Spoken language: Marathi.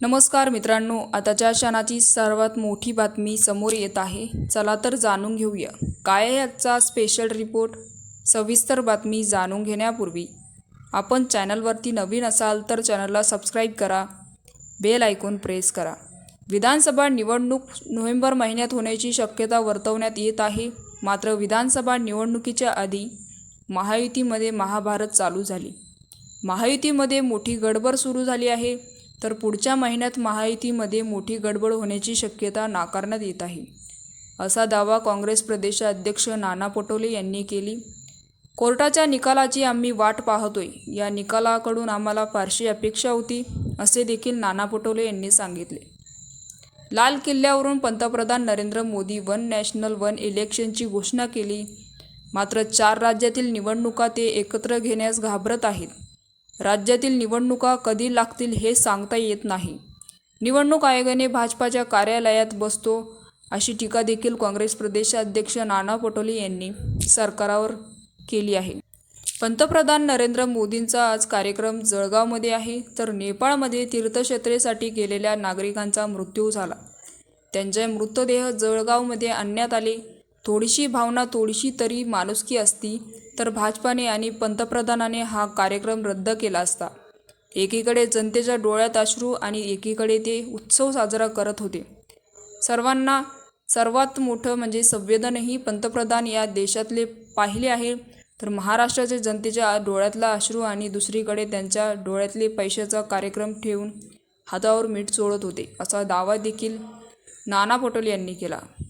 नमस्कार मित्रांनो आताच्या क्षणाची सर्वात मोठी बातमी समोर येत आहे. चला तर जाणून घेऊया. काय आहे आजचा स्पेशल रिपोर्ट सविस्तर बातमी जाणून घेण्यापूर्वी आपण चॅनलवरती नवीन असाल तर चॅनलला सबस्क्राईब करा. बेल ऐकून प्रेस करा. विधानसभा निवडणूक नोव्हेंबर महिन्यात होण्याची शक्यता वर्तवण्यात येत आहे. मात्र विधानसभा निवडणुकीच्या आधी महायुतीमध्ये महाभारत चालू झाली. महायुतीमध्ये मोठी गडबड सुरू झाली आहे. तर पुढच्या महिन्यात महायुतीमध्ये मोठी गडबड होण्याची शक्यता नाकारण्यात येत आहे. असा दावा काँग्रेस प्रदेशाध्यक्ष नाना पटोले यांनी केली. कोर्टाच्या निकालाची आम्ही वाट पाहतोय. या निकालाकडून आम्हाला फारशी अपेक्षा होती असे देखील नाना पटोले यांनी सांगितले. लाल किल्ल्यावरून पंतप्रधान Narendra Modi one national one इलेक्शनची घोषणा केली. मात्र चार राज्यातील निवडणुका ते एकत्र घेण्यास घाबरत आहेत. राज्यातील निवडणुका कधी लागतील हे सांगता येत नाही. निवडणूक आयोगाने भाजपाच्या कार्यालयात बसतो अशी टीका देखील काँग्रेस प्रदेशाध्यक्ष नाना पटोले यांनी सरकारावर केली आहे. पंतप्रधान नरेंद्र मोदींचा आज कार्यक्रम जळगावमध्ये आहे तर नेपाळमध्ये तीर्थक्षेत्रेसाठी गेलेल्या नागरिकांचा मृत्यू झाला. त्यांचे मृतदेह जळगावमध्ये आणण्यात आले. थोडीशी भावना थोडीशी तरी माणुसकी असती तर भाजपाने आणि पंतप्रधानाने हा कार्यक्रम रद्द केला असता. एकीकडे जनतेच्या डोळ्यात अश्रू आणि एकीकडे ते उत्सव साजरा करत होते. सर्वांना सर्वात मोठं म्हणजे संवेदनही पंतप्रधान या देशातले पाहिले आहे. तर महाराष्ट्राच्या जनतेच्या डोळ्यातला अश्रू आणि दुसरीकडे त्यांच्या डोळ्यातले पैशाचा कार्यक्रम ठेवून हातावर मीठ चोळत होते असा दावा देखील नाना पटोले यांनी केला.